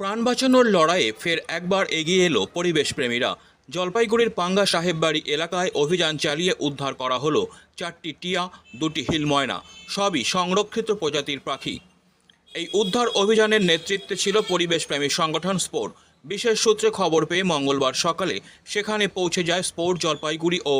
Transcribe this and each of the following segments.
প্রাণ বাঁচানোর লড়াইয়ে ফের একবার এগিয়ে এলো পরিবেশ প্রেমীরা জলপাইগুড়ির পাঙ্গা সাহেব বাড়ি এলাকায় অভিযান চালিয়ে উদ্ধার করা হলো চারটি টিয়া, দুটি হিল ময়না, সবই সংরক্ষিত প্রজাতির পাখি। এই উদ্ধার অভিযানের নেতৃত্বে ছিল পরিবেশপ্রেমী সংগঠন স্পোর্ট বিশেষ সূত্রে খবর পেয়ে মঙ্গলবার সকালে সেখানে পৌঁছে যায় স্পোর্ট জলপাইগুড়ি ও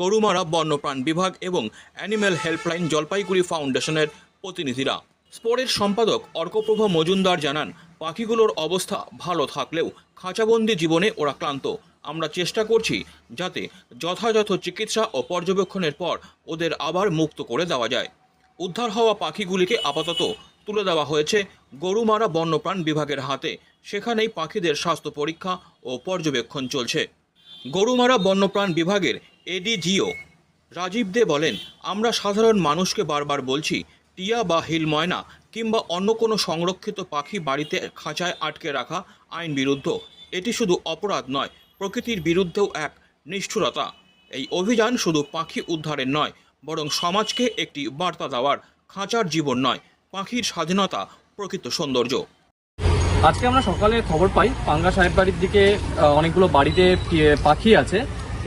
গরুমারা বন্যপ্রাণ বিভাগ এবং অ্যানিম্যাল হেল্পলাইন জলপাইগুড়ি ফাউন্ডেশনের প্রতিনিধিরা। স্পোর্টের সম্পাদক অর্কপ্রভা মজুমদার জানান পাখিগুলোর অবস্থা ভালো থাকলেও খাঁচাবন্দি জীবনে ওরা ক্লান্ত। আমরা চেষ্টা করছি যাতে যথাযথ চিকিৎসা ও পর্যবেক্ষণের পর ওদের আবার মুক্ত করে দেওয়া যায়। উদ্ধার হওয়া পাখিগুলিকে আপাতত তুলে দেওয়া হয়েছে গরুমারা বন্যপ্রাণ বিভাগের হাতে। সেখানেই পাখিদের স্বাস্থ্য পরীক্ষা ও পর্যবেক্ষণ চলছে। গরুমারা বন্যপ্রাণ বিভাগের এডিজিও রাজীব দে বলেন, আমরা সাধারণ মানুষকে বারবার বলছি টিয়া বা হিল ময়না কিংবা অন্য কোনো সংরক্ষিত পাখি বাড়িতে খাঁচায় আটকে রাখা আইন বিরুদ্ধ। এটি শুধু অপরাধ নয়, প্রকৃতির বিরুদ্ধেও এক নিষ্ঠুরতা। এই অভিযান শুধু পাখি উদ্ধারের নয়, বরং সমাজকে একটি বার্তা দেওয়ার খাঁচার জীবন নয়, পাখির স্বাধীনতা, প্রকৃত সৌন্দর্য। আজকে আমরা সকালে খবর পাই, পাঙ্গা সাহেব বাড়ির দিকে অনেকগুলো বাড়িতে পাখি আছে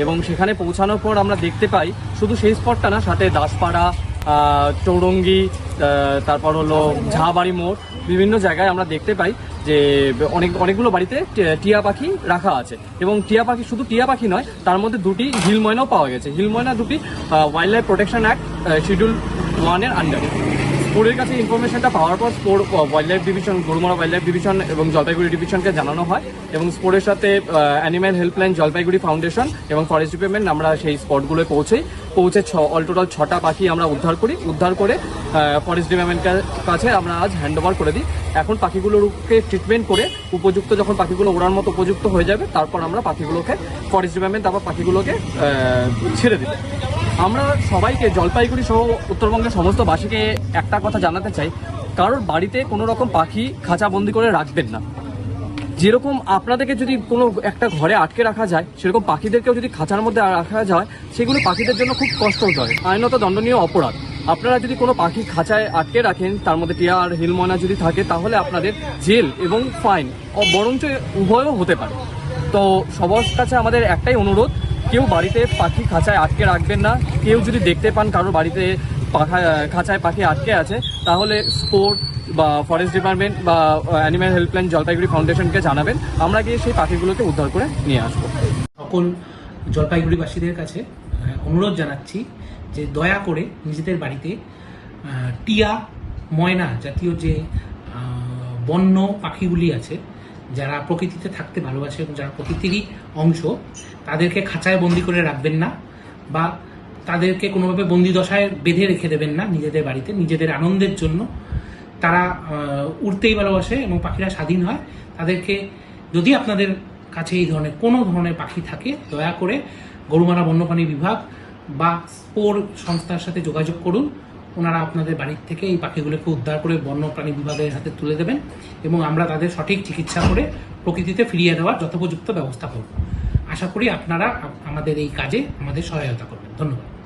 এবং সেখানে পৌঁছানোর পর আমরা দেখতে পাই, শুধু সেই স্পটটা না, সাথে দাসপাড়া চৌরঙ্গি তারপর হলো ঝাবাড়ি মোড়, বিভিন্ন জায়গায় আমরা দেখতে পাই যে অনেক, অনেকগুলো বাড়িতে টিয়া পাখি রাখা আছে। এবং টিয়া পাখি শুধু টিয়া পাখি নয়, তার মধ্যে দুটি হিল ময়নাও পাওয়া গেছে। হিল ময়না দুটি wild life protection act schedule ওয়ানের আন্ডারে স্পোর্টের কাছে ইনফরমেশনটা পাওয়ার পর sport wild life division Gorumara wild life division এবং জলপাইগুড়ি ডিভিশনকে জানানো হয় এবং স্পোর্টের সাথে অ্যানিম্যাল হেল্পলাইন জলপাইগুড়ি ফাউন্ডেশন এবং ফরেস্ট ডিপার্টমেন্ট আমরা সেই স্পটগুলোয় পৌঁছই, পৌঁছে ছ অল টোটাল ছটা পাখি আমরা উদ্ধার করি, উদ্ধার করে ফরেস্ট ডিপার্টমেন্টের কাছে আমরা আজ হ্যান্ড ওভার করে দিই। এখন পাখিগুলোকে ট্রিটমেন্ট করে উপযুক্ত যখন পাখিগুলো ওড়ার মতো উপযুক্ত হয়ে যাবে, তারপর আমরা পাখিগুলোকে ফরেস্ট ডিপার্টমেন্ট তারপর পাখিগুলোকে ছেড়ে দিই। আমরা সবাইকে, জলপাইগুড়ি সহ উত্তরবঙ্গের সমস্ত বাসীকে একটা কথা জানাতে চাই। কারোর বাড়িতে কোনো রকম পাখি খাঁচা বন্দি করে রাখবেন না। যেরকম আপনাদেরকে যদি কোনো একটা ঘরে আটকে রাখা যায়, সেরকম পাখিদেরকেও যদি খাঁচার মধ্যে রাখা যায়, সেগুলো পাখিদের জন্য খুব কষ্টকর। আইনত দণ্ডনীয় অপরাধ। আপনারা যদি কোনো পাখি খাঁচায় আটকে রাখেন, তার মধ্যে টিয়া আর হিলময়না যদি থাকে, তাহলে আপনাদের জেল এবং ফাইন বরঞ্চ উভয়ও হতে পারে। তো সবার কাছে আমাদের একটাই অনুরোধ কেউ বাড়িতে পাখি খাঁচায় আটকে রাখবেন না। কেউ যদি দেখতে পান কারোর বাড়িতে পাখা, খাঁচায় পাখি আটকে আছে, তাহলে স্পোর্ট বা ফরেস্ট ডিপার্টমেন্ট বা অ্যানিম্যাল হেল্পলাইন জলপাইগুড়ি ফাউন্ডেশনকে জানাবেন। আমরা গিয়ে সেই পাখিগুলোকে উদ্ধার করে নিয়ে আসব। সকল জলপাইগুড়িবাসীদের কাছে অনুরোধ জানাচ্ছি যে দয়া করে নিজেদের বাড়িতে টিয়া, ময়না জাতীয় যে বন্য পাখিগুলি আছে যারা প্রকৃতিতে থাকতে ভালোবাসে এবং যারা প্রকৃতিরই অংশ, তাদেরকে খাঁচায় বন্দি করে রাখবেন না বা তাদেরকে কোনোভাবে বন্দি দশায় বেঁধে রেখে দেবেন না নিজেদের বাড়িতে, নিজেদের আনন্দের জন্য। তারা উড়তেই ভালোবাসে এবং পাখিরা স্বাধীন হয়। তাদেরকে যদি আপনাদের কাছে এই ধরনের কোনো ধরনের পাখি থাকে, দয়া করে গরুমারা বন্যপ্রাণী বিভাগ বা স্পোর সংস্থার সাথে যোগাযোগ করুন। ওনারা আপনাদের বাড়ির থেকে এই পাখিগুলোকে উদ্ধার করে বন্য প্রাণী বিভাগের হাতে তুলে দেবেন এবং আমরা তাদের সঠিক চিকিৎসা করে প্রকৃতিতে ফিরিয়ে দেওয়ার যথোপযুক্ত ব্যবস্থা করব। আশা করি আপনারা আমাদের এই কাজে আমাদের সহায়তা করবেন। ধন্যবাদ।